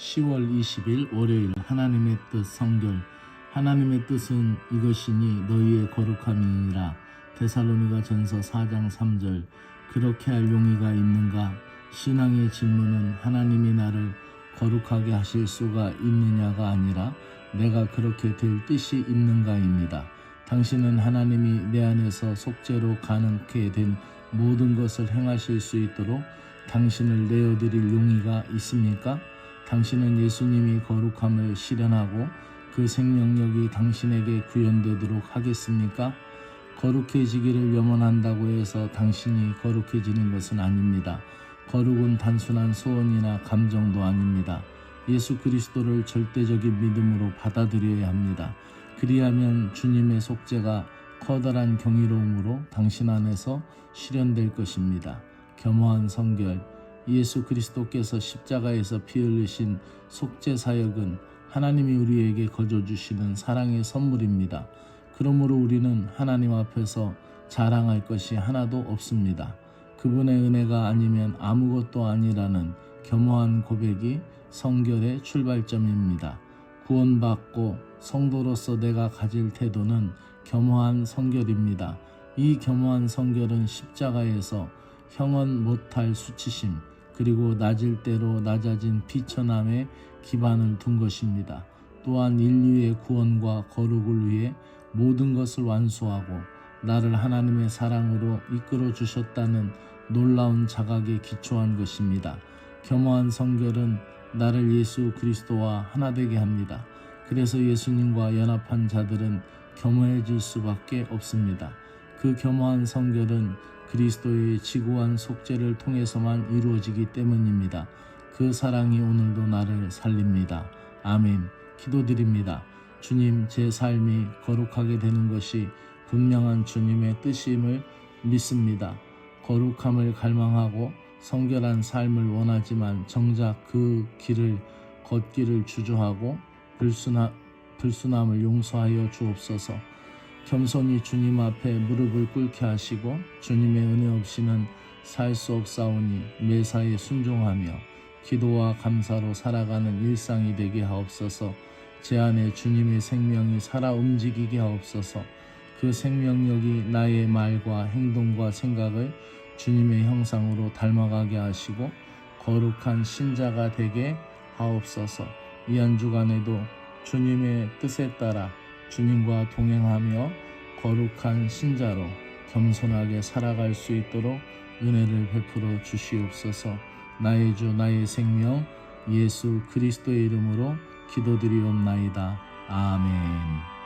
10월 20일 월요일 하나님의 뜻 성결 하나님의 뜻은 이것이니 너희의 거룩함이니라 데살로니가 전서 4장 3절 그렇게 할 용의가 있는가 신앙의 질문은 하나님이 나를 거룩하게 하실 수가 있느냐가 아니라 내가 그렇게 될 뜻이 있는가입니다. 당신은 하나님이 내 안에서 속죄로 가능케 된 모든 것을 행하실 수 있도록 당신을 내어드릴 용의가 있습니까? 당신은 예수님이 거룩함을 실현하고 그 생명력이 당신에게 구현되도록 하겠습니까? 거룩해지기를 염원한다고 해서 당신이 거룩해지는 것은 아닙니다. 거룩은 단순한 소원이나 감정도 아닙니다. 예수 그리스도를 절대적인 믿음으로 받아들여야 합니다. 그리하면 주님의 속죄가 커다란 경이로움으로 당신 안에서 실현될 것입니다. 겸허한 성결, 예수 그리스도께서 십자가에서 피 흘리신 속죄 사역은 하나님이 우리에게 거저 주시는 사랑의 선물입니다. 그러므로 우리는 하나님 앞에서 자랑할 것이 하나도 없습니다. 그분의 은혜가 아니면 아무것도 아니라는 겸허한 고백이 성결의 출발점입니다. 구원받고 성도로서 내가 가질 태도는 겸허한 성결입니다. 이 겸허한 성결은 십자가에서 형언 못할 수치심 그리고 낮을 대로 낮아진 비천함에 기반을 둔 것입니다. 또한 인류의 구원과 거룩을 위해 모든 것을 완수하고 나를 하나님의 사랑으로 이끌어 주셨다는 놀라운 자각에 기초한 것입니다. 겸허한 성결은 나를 예수 그리스도와 하나 되게 합니다. 그래서 예수님과 연합한 자들은 겸허해질 수밖에 없습니다. 그 겸허한 성결은 그리스도의 지구한 속죄를 통해서만 이루어지기 때문입니다. 그 사랑이 오늘도 나를 살립니다. 아멘. 기도드립니다. 주님, 제 삶이 거룩하게 되는 것이 분명한 주님의 뜻임을 믿습니다. 거룩함을 갈망하고 성결한 삶을 원하지만 정작 그 길을 걷기를 주저하고 불순함을 용서하여 주옵소서. 겸손히 주님 앞에 무릎을 꿇게 하시고 주님의 은혜 없이는 살 수 없사오니 매사에 순종하며 기도와 감사로 살아가는 일상이 되게 하옵소서. 제 안에 주님의 생명이 살아 움직이게 하옵소서. 그 생명력이 나의 말과 행동과 생각을 주님의 형상으로 닮아가게 하시고 거룩한 신자가 되게 하옵소서. 이 한 주간에도 주님의 뜻에 따라 주님과 동행하며 거룩한 신자로 겸손하게 살아갈 수 있도록 은혜를 베풀어 주시옵소서. 나의 주 나의 생명 예수 그리스도의 이름으로 기도드리옵나이다. 아멘.